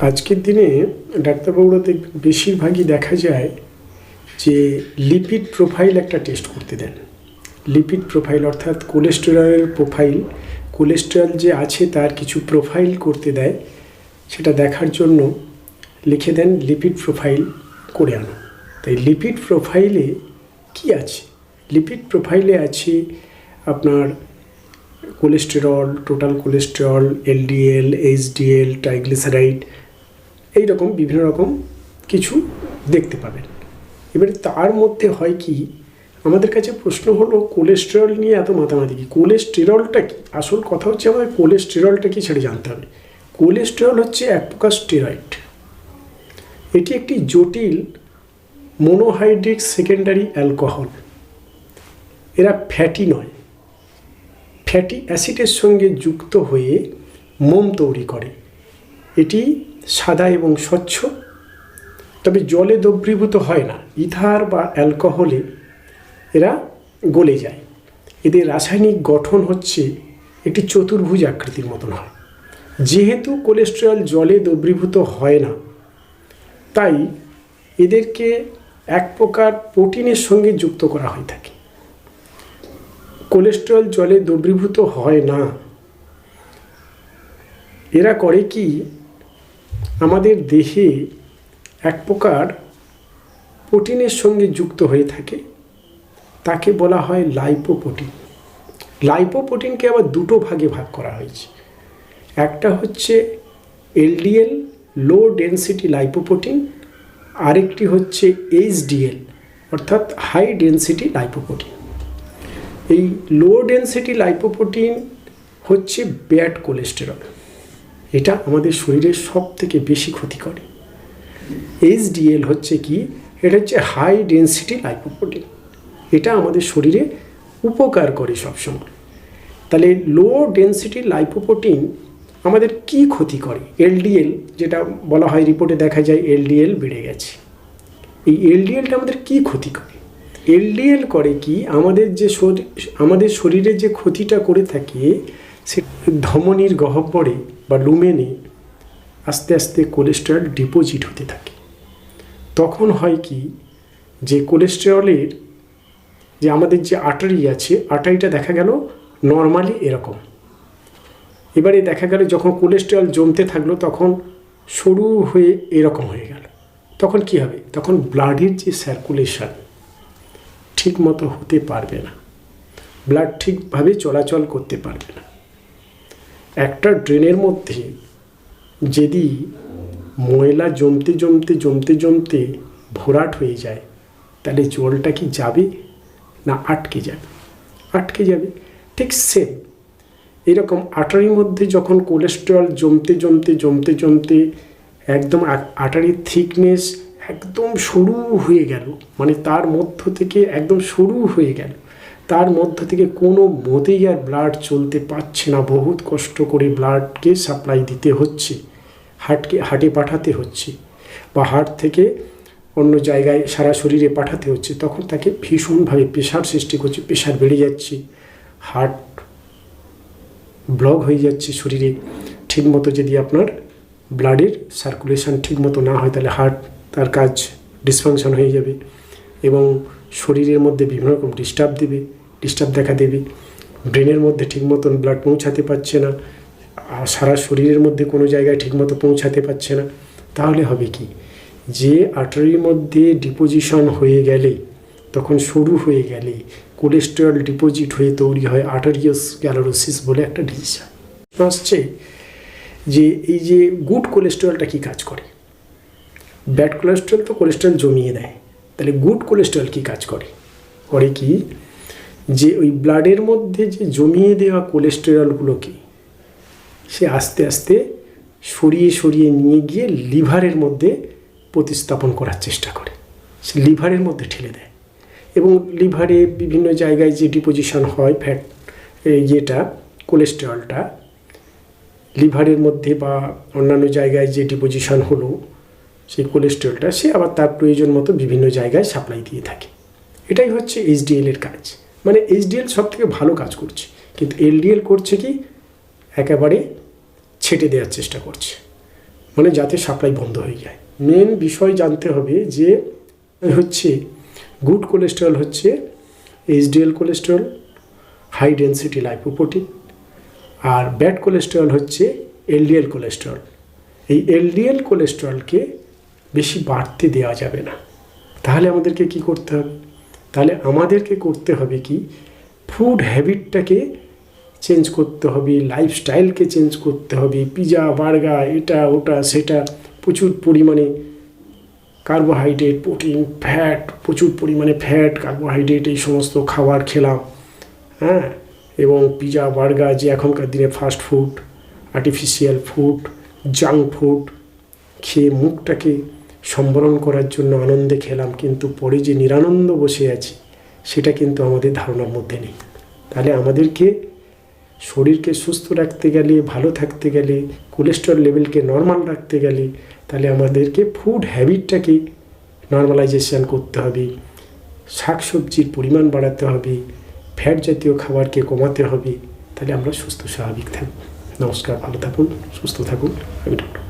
আজকের দিনে ডাক্তারবাবুরা দেখ- বেশিরভাগই দেখা যায় যে লিপিড প্রোফাইল একটা টেস্ট করতে দেন। লিপিড প্রোফাইল অর্থাৎ কোলেস্টেরলের প্রোফাইল কোলেস্টেরল যে আছে তার কিছু প্রোফাইল করতে দেয়, সেটা দেখার জন্য লিখে দেন লিপিড প্রোফাইল করে আনো। তাই লিপিড প্রোফাইলে কি আছে? লিপিড প্রোফাইলে আছে আপনার cholesterol total cholesterol LDL HDL triglyceride এই রকম বিভিন্ন রকম কিছু দেখতে পাবেন। এবারে তার মধ্যে হয় কি, আমাদের কাছে প্রশ্ন হলো, কোলেস্টেরল নিয়ে এত মাতামাতি কি? কোলেস্টেরলটা কি? আসল কথা হচ্ছে আমাদের কোলেস্টেরলটা কি সেটা জানতে হবে। কোলেস্টেরল হচ্ছে এক প্রকার স্টেরয়েড। এটি একটি জটিল মোনোহাইড্রিক সেকেন্ডারি অ্যালকোহল। এরা ফ্যাটি নয়। ফ্যাটি অ্যাসিডের সঙ্গে যুক্ত হয়ে মোম তৈরি করে। এটি সাদা এবং স্বচ্ছ। তবে জলে দ্রবীভূত হয় না। ইথার বা অ্যালকোহলে এরা গলে যায়। এদের রাসায়নিক গঠন হচ্ছে একটি চতুর্ভুজ আকৃতির মতন হয়। যেহেতু কোলেস্টেরল জলে দ্রবীভূত হয় না, তাই এদেরকে এক প্রকার প্রোটিনের সঙ্গে যুক্ত করা হয়ে থাকে। কোলেস্টেরল জলে দ্রবীভূত হয় না। এরা করে কি? আমাদের দেহে এক প্রকার প্রোটিনের সঙ্গে যুক্ত হয়ে থাকে। তাকে বলা হয় লাইপোপ্রোটিন লাইপোপ্রোটিনকে আবার দুটো ভাগে ভাগ করা হয়েছে। একটা হচ্ছে এলডিএল লো ডেনসিটি লাইপোপ্রোটিন আরেকটি হচ্ছে এইচডিএল, অর্থাৎ হাই ডেনসিটি লাইপোপ্রোটিন এই লো ডেনসিটি লাইপোপ্রোটিন হচ্ছে ব্যাড কোলেস্টেরল এটা আমাদের শরীরের সব থেকে বেশি ক্ষতি করে। এইচডিএল হচ্ছে কি? এটা হচ্ছে হাই ডেনসিটি লাইপোপ্রোটিন এটা আমাদের শরীরে উপকার করে সবসময়। তাহলে লো ডেনসিটি লাইপোপ্রোটিন আমাদের কি ক্ষতি করে? এলডিএল যেটা বলা হয় রিপোর্টে দেখা যায় এলডিএল বেড়ে গেছে। এই এলডিএলটা আমাদের কি ক্ষতি করে? এলডিএল করে কি? আমাদের যে শরী- আমাদের শরীরে যে ক্ষতিটা করে থাকে সে ধমনির গহ্বরে বা লুমেনে আস্তে আস্তে কোলেস্টেরল ডিপোজিট হতে থাকে। তখন হয় কি যে কোলেস্টেরলের যে আমাদের যে আটারি আছে আটারিটা দেখা গেল নর্মালি এরকম। এবারে দেখা গেল যখন কোলেস্টেরল জমতে থাকল তখন সরু হয়ে এরকম হয়ে গেল। তখন কি হবে? তখন ব্লাডের যে সার্কুলেশন ঠিক মতো হতে পারবে না। ব্লাড ঠিকভাবে চলাচল করতে পারবে না। একটা ড্রেনের মধ্যে যদি ময়লা জমতে জমতে জমতে জমতে ভরাট হয়ে যায়, তাহলে জলটা কি যাবে না আটকে যাবে? আটকে যাবে। ঠিক সেম এরকম আটারির মধ্যে যখন কোলেস্টেরল জমতে জমতে জমতে জমতে একদম আটারির থিকনেস একদম সরু হয়ে গেল মানে তার মধ্য থেকে একদম সরু হয়ে গেল তার মধ্য থেকে কোনো মতেই আর ব্লাড চলতে পারছে না। বহুত কষ্ট করে ব্লাডকে সাপ্লাই দিতে হচ্ছে হার্টকে হার্টে পাঠাতে হচ্ছে বা হার্ট থেকে অন্য জায়গায় সারা শরীরে পাঠাতে হচ্ছে। তখন তাকে ভীষণভাবে প্রেশার সৃষ্টি করছে প্রেশার বেড়ে যাচ্ছে হার্ট ব্লক হয়ে যাচ্ছে শরীরে। ঠিকমতো যদি আপনার ব্লাডের সার্কুলেশন ঠিকমতো না হয়, তাহলে হার্ট তার কাজ ডিসফাংশন হয়ে যাবে এবং শরীরের মধ্যে বিভিন্ন রকম ডিস্টার্ব দেবে ডিস্টার্ব দেখা দেবে। ব্রেনের মধ্যে ঠিক মতন ব্লাড পৌঁছাতে পারছে না। আর সারা শরীরের মধ্যে কোনো জায়গায় ঠিকমতো পৌঁছাতে পারছে না। তাহলে হবে কি? যে আর্টারির মধ্যে ডিপোজিশন হয়ে গেলে তখন সরু হয়ে গেলে কোলেস্টেরল ডিপোজিট হয়ে তৈরি হয় আর্টারিয়াস গ্যালোরোসিস বলে একটা ডিজিজ আসছে যে এই যে গুড কোলেস্টেরলটা কি কাজ করে? ব্যাড কোলেস্টেরল তো কোলেস্টেরল জমিয়ে দেয়। তাহলে গুড কোলেস্টেরল কি কাজ করে? করে কি? যে ওই ব্লাডের মধ্যে যে জমিয়ে দেওয়া কোলেস্টেরলগুলোকে সে আস্তে আস্তে সরিয়ে সরিয়ে নিয়ে গিয়ে লিভারের মধ্যে প্রতিস্থাপন করার চেষ্টা করে। সে লিভারের মধ্যে ঠেলে দেয়। এবং লিভারে বিভিন্ন জায়গায় যে ডিপোজিশন হয় ফ্যাট ইয়েটা কোলেস্টেরলটা লিভারের মধ্যে বা অন্যান্য জায়গায় যে ডিপোজিশন হলো সেই কোলেস্টেরলটা সে আবার তার প্রয়োজন মতো বিভিন্ন জায়গায় সাপ্লাই দিয়ে থাকে। এটাই হচ্ছে এইচডিএল এর কাজ। মানে এইচডিএল সব থেকে ভালো কাজ করছে। কিন্তু এলডিএল করছে কি? একেবারে ছেটে দেওয়ার চেষ্টা করছে। মানে যাতে সাপ্লাই বন্ধ হয়ে যায়। মেন বিষয় জানতে হবে যে হচ্ছে গুড কোলেস্টেরল হচ্ছে HDL cholesterol high density lipoprotein আর ব্যাড কোলেস্ট্রল হচ্ছে এলডিএল কোলেস্ট্রল এই এলডিএল কোলেস্টেরলকে বেশি বাড়তে দেওয়া যাবে না। তাহলে আমাদেরকে কি করতে হবে? তাহলে আমাদেরকে করতে হবে কি? ফুড হ্যাবিটটাকে চেঞ্জ করতে হবে লাইফস্টাইলকে চেঞ্জ করতে হবে। পিজা বার্গার এটা, ওটা, সেটা প্রচুর পরিমাণে কার্বোহাইড্রেট প্রোটিন ফ্যাট প্রচুর পরিমাণে ফ্যাট কার্বোহাইড্রেট এই সমস্ত খাবার খেলাম হ্যাঁ? এবং পিজা বার্গার যে এখনকার দিনে fast food artificial food junk food খেয়ে মুখটাকে সম্বরণ করার জন্য আনন্দে খেলাম, কিন্তু পরে যে নিরানন্দ বসে আছি, সেটা কিন্তু আমাদের ধারণার মধ্যে নেই। তাহলে আমাদেরকে শরীরকে সুস্থ রাখতে গেলে, ভালো থাকতে গেলে কোলেস্ট্রল লেভেলকে নর্মাল রাখতে গেলে, তাহলে আমাদেরকে ফুড হ্যাবিটটাকে নর্মালাইজেশান করতে হবে, শাকসবজির পরিমাণ বাড়াতে হবে ফ্যাট জাতীয় খাবারকে কমাতে হবে, তাহলে আমরা সুস্থ, স্বাভাবিক থাকব। নমস্কার, ভালো থাকুন, সুস্থ থাকুন। আমি ডক্টর